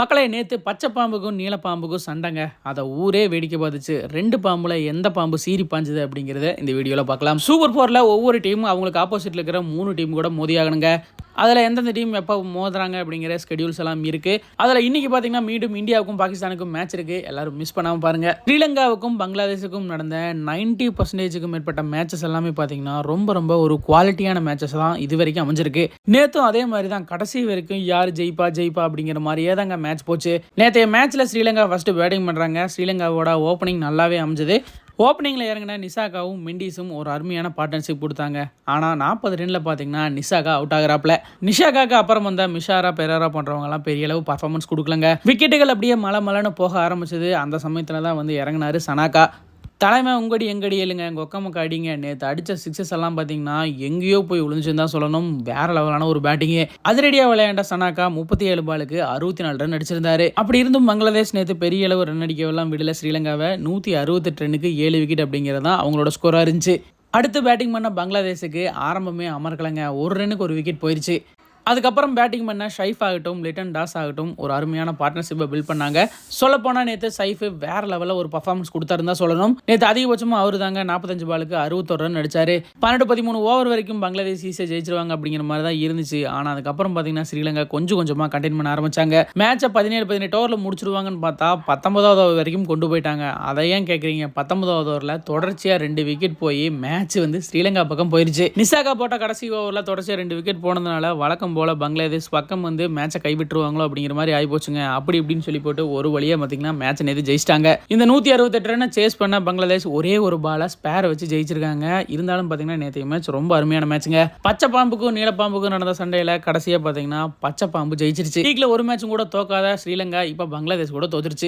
மக்களை நேற்று பச்சை பாம்புக்கும் நீலப்பாம்புக்கும் சண்டைங்க. அதை ஊரே வேடிக்கை பார்த்துச்சு. ரெண்டு பாம்புல எந்த பாம்பு சீரி பாஞ்சுது அப்படிங்கிறத இந்த வீடியோவில் பார்க்கலாம். சூப்பர் ஃபோரில் ஒவ்வொரு டீமும் அவங்களுக்கு ஆப்போசிட்டில் இருக்கிற மூணு டீம் கூட மோதியாகணுங்க. அதில் எந்தெந்த டீம் எப்போ மோதுறாங்க அப்படிங்கிற ஸ்கெடியூல்ஸ் எல்லாம் இருக்குது அதில் இன்னைக்கு பார்த்தீங்கன்னா மீண்டும் இந்தியாவுக்கும் பாகிஸ்தானுக்கும் மேட்ச் இருக்குது எல்லாரும் மிஸ் பண்ணாமல் பாருங்கள் ஸ்ரீலங்காவுக்கும் பங்களாதேஷுக்கும் நடந்த நைன்ட்டி பர்சன்டேஜுக்கும் மேற்பட்ட மேட்சஸ் எல்லாமே பார்த்தீங்கன்னா ரொம்ப ரொம்ப ஒரு குவாலிட்டியான மேட்சஸ் தான் இது வரைக்கும் அமைஞ்சிருக்கு. நேற்றும் அதே மாதிரி தான் கடைசி வரைக்கும் யார் ஜெயிப்பா ஜெயிப்பா அப்படிங்கிற மாதிரியே தாங்க மேட்ச் போச்சு. நேற்றைய மேட்ச்சில் ஸ்ரீலங்கா ஃபஸ்ட்டு பேட்டிங் பண்ணுறாங்க ஸ்ரீலங்காவோட ஓப்பனிங் நல்லாவே அமைஞ்சது. ஓப்பனிங்கில் இறங்கின நிசாகாவும் மெண்டிஸும் ஒரு அருமையான பார்ட்னர்ஷிப் கொடுத்தாங்க. ஆனால் நாற்பது ரனில் பார்த்தீங்கன்னா நிசாகா அவுட் ஆகிறாப்ல நிஷாகாக்கு அப்புறம் வந்த மிஷாரா பெரரா போன்றவங்கலாம் பெரிய அளவு பர்ஃபார்மன்ஸ் கொடுக்கலங்க. விக்கெட்டுகள் அப்படியே மலை மலைன்னு போக ஆரம்பிச்சது அந்த சமயத்தில் தான் வந்து இறங்கினாரு சனாக்கா தலைமை உங்கடி எங்கடி எழுங்க எங்கள் ஒக்கமக்க அடிங்க. நேற்று அடித்த சிக்ஸஸ் எல்லாம் பார்த்தீங்கன்னா எங்கேயோ போய் விழுந்துச்சுன்னு தான் சொல்லணும். வேற லெவலான ஒரு பேட்டிங்கு அதிரடியாக விளையாண்ட சனாக்கா முப்பத்தி ஏழு பாலுக்கு அறுபத்தி நாலு ரன் அடிச்சிருந்தாரு. அப்படி இருந்தும் பங்களாதேஷ் நேற்று பெரிய அளவு ரன் அடிக்கவெல்லாம் விடல. ஸ்ரீலங்காவை நூற்றி அறுபத்தெட்டு ரன்னுக்கு ஏழு விக்கெட் அப்படிங்கிறது தான் அவங்களோட ஸ்கோராக இருந்துச்சு. அடுத்து பேட்டிங் பண்ண பங்களாதேஷுக்கு ஆரம்பமே அமர்க்கலைங்க. ஒரு ரன்னுக்கு ஒரு விக்கெட் போயிடுச்சு அதுக்கப்புறம் பேட்டிங் பண்ண ஷைஃப் ஆகட்டும் லிட்டன் டாஸ் ஆகட்டும் ஒரு அருமையான பார்ட்னர்ஷிப்பை பில்ட் பண்ணாங்க. சொல்லப்போனால் நேற்று சைஃப் வேற லெவலில் ஒரு பர்ஃபார்மன்ஸ் கொடுத்தாருந்தா சொல்லணும். நேற்று அதிகபட்சமாக அவர் தாங்க நாற்பத்தஞ்சு பாலுக்கு அறுபத்தொரு ரன் அடிச்சாரு. பன்னெண்டு பதிமூணு ஓவர் வரைக்கும் பங்களாதேஷ் ஈஸியாக ஜெயிச்சிருவாங்க அப்படிங்கிற மாதிரி தான் இருந்துச்சு. ஆனால் அதுக்கப்புறம் பார்த்தீங்கன்னா ஸ்ரீலங்கா கொஞ்சம் கொஞ்சமாக கண்டெயின் பண்ண ஆரம்பிச்சாங்க. மேட்சை பதினேழு பதினெட்டு ஓவரில் முடிச்சிருவாங்கன்னு பார்த்தா பத்தொன்பதாவது ஓவர் வரைக்கும் கொண்டு போயிட்டாங்க. அதை ஏன் கேட்குறீங்க பத்தொன்பதாவது ஓவரில் தொடர்ச்சியாக ரெண்டு விக்கெட் போய் மேட்ச் வந்து ஸ்ரீலங்கா பக்கம் போயிருச்சு. நிசாகா போட்ட கடைசி ஓவரில் தொடர்ச்சியாக ரெண்டு விக்கெட் போனதுனால வழக்கம் போல பங்களாதேஷ் பக்கம் வந்து மேட்சை கைவிட்டுருவாங்களோ அப்படிங்கிற மாதிரி ஆகிப்போச்சுங்க அப்படி இப்படின்னு சொல்லி போட்டு ஒரு வழியாக பார்த்தீங்கன்னா மேட்ச் நேற்று ஜெயிச்சிட்டாங்க. இந்த நூற்றி அறுபத்தெட்டு ரன் சேஸ் பண்ண பங்களாதேஷ் ஒரே ஒரு பாலை ஸ்பேர் வச்சு ஜெயிச்சிருக்காங்க. இருந்தாலும் பார்த்தீங்கன்னா நேற்று மேட்ச் ரொம்ப அருமையான மேட்ச்சுங்க பச்சை பாம்புக்கும் நீலப்பாம்புக்கும் நடந்த சண்டையில் கடைசியாக பார்த்தீங்கன்னா பச்சை பாம்பு ஜெயிச்சிருச்சு. லீக்ல ஒரு மேட்சும் கூட தோக்காத ஸ்ரீலங்கா இப்போ பங்களாதேஷ் கூட தோத்துருச்சு.